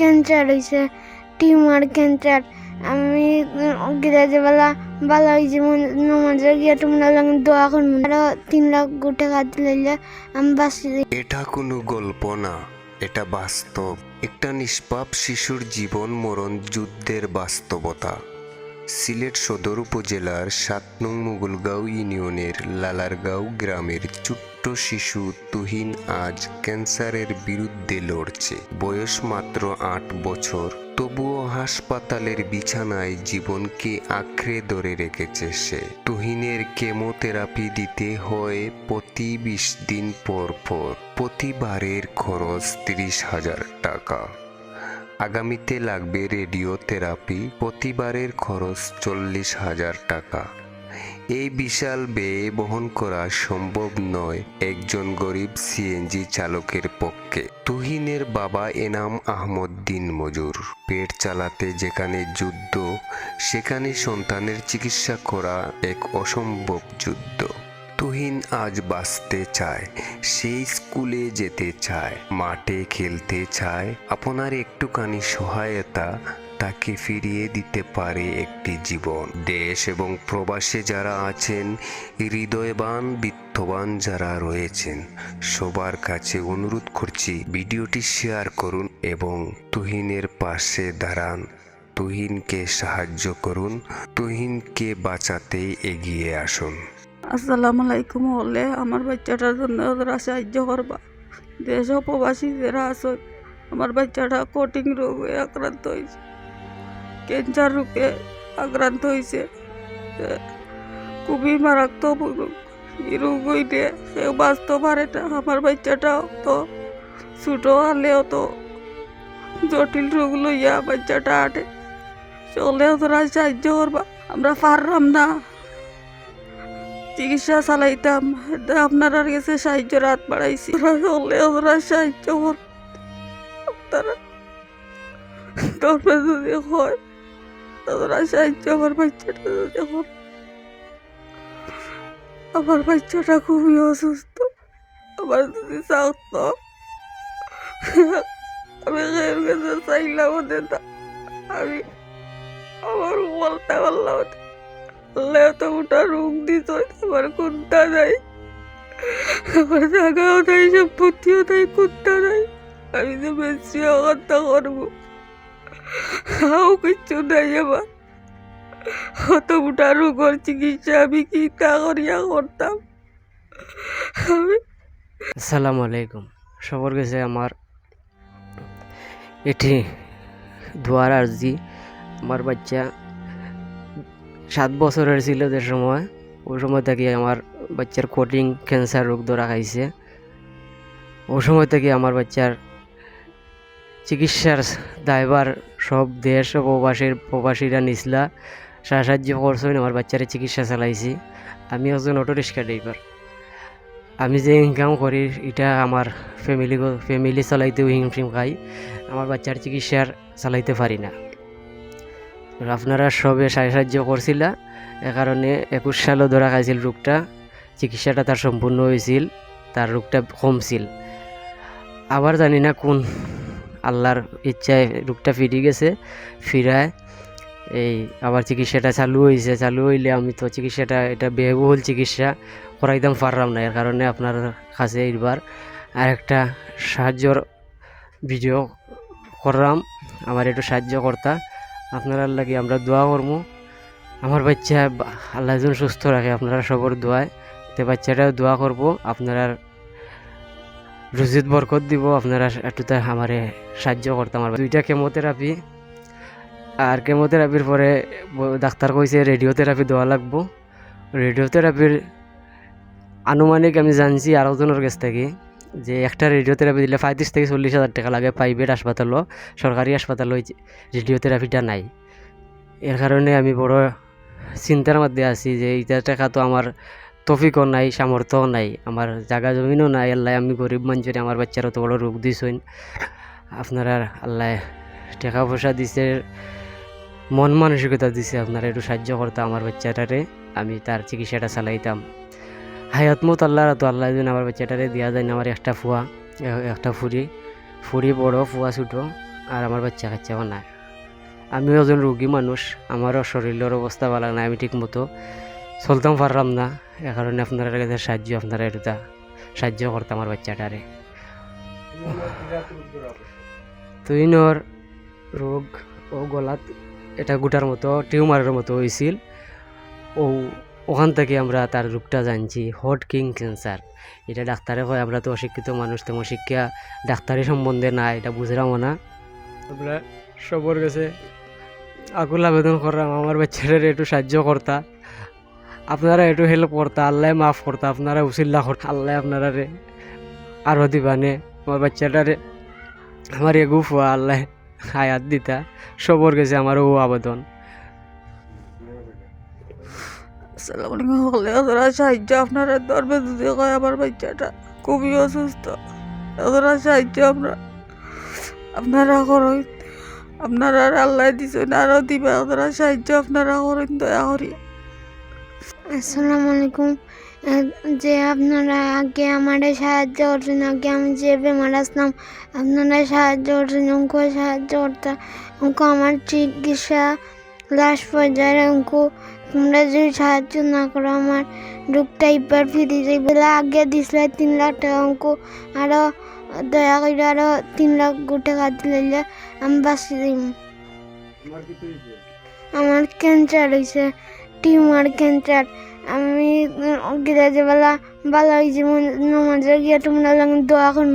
Cancer হয়েছে tumour cancer. আমি গিরাজে বেলা ভালো হয়েছে নমাজে গিয়ে তোমরা লাগে দোয়া করব। আরও তিন লাখ গোটে কাজ লাইলে আমি বাঁচি। এটা কোনো গল্প না, এটা বাস্তব। একটা নিষ্পাপ শিশুর জীবন মরণ যুদ্ধের বাস্তবতা। সিলেট সদর উপজেলার সাত নং মুগলগাঁও ইউনিয়নের লালারগাঁও গ্রামের ছোট্ট শিশু তুহিন আজ ক্যান্সারের বিরুদ্ধে লড়ছে। বয়স মাত্র আট বছর। তবুও হাসপাতালের বিছানায় জীবনকে আঁকড়ে ধরে রেখেছে সে। তুহিনের কেমোথেরাপি দিতে হয় প্রতি বিশ দিন পর পর। প্রতিবারের খরচ তিরিশ হাজার টাকা। আগামীতে লাগবে রেডিও থেরাপি প্রতিবারের খরচ চল্লিশ হাজার টাকা। এই বিশাল ব্যয় বহন করা সম্ভব নয় একজন গরিব সিএনজি চালকের পক্ষে। তুহিনের বাবা এনাম আহমদ দিন মজুর। পেট চালাতে যেখানে যুদ্ধ, সেখানে সন্তানের চিকিৎসা করা এক অসম্ভব যুদ্ধ। তুহিন আজ বাঁচতে চায়, সেই স্কুলে যেতে চায়, মাঠে খেলতে চায়। আপনার একটুখানি সহায়তা তাকে ফিরিয়ে দিতে পারে একটি জীবন। দেশ এবং প্রবাসে যারা আছেন, হৃদয়বান, বিত্তবান যারা রয়েছেন, সবার কাছে অনুরোধ করছি ভিডিওটি শেয়ার করুন এবং তুহিনের পাশে দাঁড়ান। তুহিনকে সাহায্য করুন, তুহিনকে বাঁচাতে এগিয়ে আসুন। আসসালামু আলাইকুম হলে আমার বাচ্চাটার জন্য সাহায্য করবা। দেশ প্রবাসী যারা আছে আমার বাচ্চাটা কঠিন রোগে আক্রান্ত হয়েছে। ক্যান্সার রোগে আক্রান্ত হয়েছে। খুবই মারাত্মক রোগ হইলে কেউ বাঁচতে পারে না আমার বাচ্চাটাও তো ছোটো হলেও তো জটিল রোগ লইয়া বাচ্চাটা আটে। চলে তোরা সাহায্য করবা। আমরা পারলাম না। চিকিৎসা চালাইতাম। আপনার কাছে সাহায্য রাত বাড়াইছি। হলে ওরা সাহায্য কর আপনারা তোমরা যদি হয় তোমরা সাহায্য আমার বাচ্চাটা হন আমার বাচ্চাটা খুবই অসুস্থ। আমার যদি চাকতো আমি এর কাছে চাইলাম না আমি আমার বলতে পারলাম তো ওটা রোগ দিত, আমার কুত্তা নাই। আমার জায়গাও নাই সম্পত্তিও নাই কুত্তা নাই। আমি তো বেশি হত্যা করব খাও কিচ্ছু নাই আমার। অত মোটা রোগর চিকিৎসা, আমি কি তা করিয়া করতাম? আমি আসসালামু আলাইকুম। সবার কাছে আমার এটি দোয়ার আর্জি। আমার বাচ্চা সাত বছরের ছিল যে সময়। ওই সময় থেকে আমার বাচ্চার কোটিং ক্যান্সার রোগ ধরা খাইছে। ওই সময় থেকে আমার বাচ্চার চিকিৎসার দায়ভার সব দেশ প্রবাসীর প্রবাসীরা নিছিলা। সাহায্য করছেন, আমার বাচ্চার চিকিৎসা চালাইছি। আমি একজন অটো রিক্সা ড্রাইভার আমি যে ইনকাম করি, এটা আমার ফ্যামিলি ফ্যামিলি চালাইতেও হিমশিম খাই। আমার বাচ্চার চিকিৎসার চালাইতে পারি না। আপনারা সবে সাহায্য করছিলা, এ কারণে একুশ সালও ধরা খাইছিল রোগটা। চিকিৎসাটা তার সম্পূর্ণ হয়েছিল তার রোগটা কমছিল। আবার জানি না কোন আল্লাহর ইচ্ছায় রোগটা ফিরে গেছে, ফিরায়। এই আবার চিকিৎসাটা চালু হয়েছে চালু হইলে আমি তো চিকিৎসাটা, এটা ব্যয়বহুল চিকিৎসা করা একদম পারলাম না, এর কারণে আপনার কাছে আর একটা সাহায্যর ভিডিও করলাম। আমার একটু সাহায্য করতা, আপনারা লাগে আমরা দোয়া করব। আমার বাচ্চা, আল্লাহ সুস্থ রাখে, আপনারা সবর দোয়ায়। তো বাচ্চাটাও দোয়া করব, আপনারা রুজিত বরকত দিব, আপনারা একটু তা আমারে সাহায্য করতাম আমার দুইটা কেমোথেরাপি, আর কেমোথেরাপির পরে ডাক্তার কইছে রেডিওথেরাপি দেওয়া লাগবো। রেডিওথেরাপির আনুমানিক আমি জানছি আরেকজনের কাছ থেকে যে একটা রেডিওথেরাপি দিলে পঁয়ত্রিশ থেকে চল্লিশ হাজার টাকা লাগে প্রাইভেট হাসপাতালও, সরকারি হাসপাতালও রেডিওথেরাপিটা নাই। এর কারণে আমি বড় চিন্তার মধ্যে আছি যে এইটা টাকা তো আমার তফিকও নাই, সামর্থ্যও নাই, আমার জায়গা জমিনও নাই, আল্লাহ আমি গরিব মানুষের, আমার বাচ্চার অত বড় রোগ দিছেন। আপনারা আল্লাহ টাকা পয়সা দিছে, মন মানসিকতা দিছে, আপনারা একটু সাহায্য করতাম আমার বাচ্চাটারে, আমি তার চিকিৎসাটা চালাইতাম। হায়াতমত আল্লাহ, তো আল্লাহ যেন আমার বাচ্চাটারে দেওয়া যায় না আমার একটা ফুয়া, একটা ফুরি ফুরি বড়, ফুয়া ছোটো, আর আমার বাচ্চা কাচ্চাও নাই। আমিও একজন রোগী মানুষ, আমারও শরীরের অবস্থা ভালো নাই, আমি ঠিক মতো চলতাম পারলাম না, এ কারণে আপনারা কাছে সাহায্য, আপনারা এটা সাহায্য করতাম আমার বাচ্চাটারে তুইনর রোগ ও গলাত, এটা গোটার মতো, টিউমারের মতো হয়েছিল ও, ওখান থেকে আমরা তার রোগটা জানছি, হট কিং ক্যান্সার। এটা ডাক্তারে কয়, আমরা তো অশিক্ষিত মানুষ তেমন শিক্ষা ডাক্তারি সম্বন্ধে নাই এটা বুঝলামও না। আমরা সবর কাছে আকুল আবেদন করলাম, আমার বাচ্চাদের একটু সাহায্য করতা। আপনারা একটু হেল্প করতা আল্লাহ মাফ করতা আপনারা উচিল্লা করতা আল্লাহ আপনারা রে আরও দিবানে আমার বাচ্চাটারে আমার এগু ফুয়া আল্লাহ হায়াত দিতা, সবর গেছে আমার ও আবেদন। আসসালামু আলাইকুম সাহায্য আপনারা ধরবে যদি কয় আমার বাচ্চাটা খুবই অসুস্থ। ওরা সাহায্য আমরা, আপনারা করেন, আপনারা আল্লাহ দিছেন আরও দিবে ওরা সাহায্য আপনারা করেন, দয়া করি। আসসালামু আলাইকুম। যে আপনারা আগে আমার সাহায্য করছেন আগে আমি যে বেমার আসলাম আপনারা সাহায্য করছেন অঙ্ক সাহায্য করতে, অঙ্ক আমার চিকিৎসা লাস্ট পর্যায়ে, অঙ্ক তোমরা যদি সাহায্য না করো, আমার রোগটা এবার ফিরে যাই বলে আগে দিছিলে তিন লাখ টাকা অঙ্ক আরও দয়া করে আরও তিন লাখ টাকা দিলে আমি বাঁচি দিম আমার ক্যান্সার হয়েছে টিউমার ক্যান্সার আমি গিরাজে বেলা ভালো হয়েছে নমাজে গিয়ে তোমরা দোয়া করব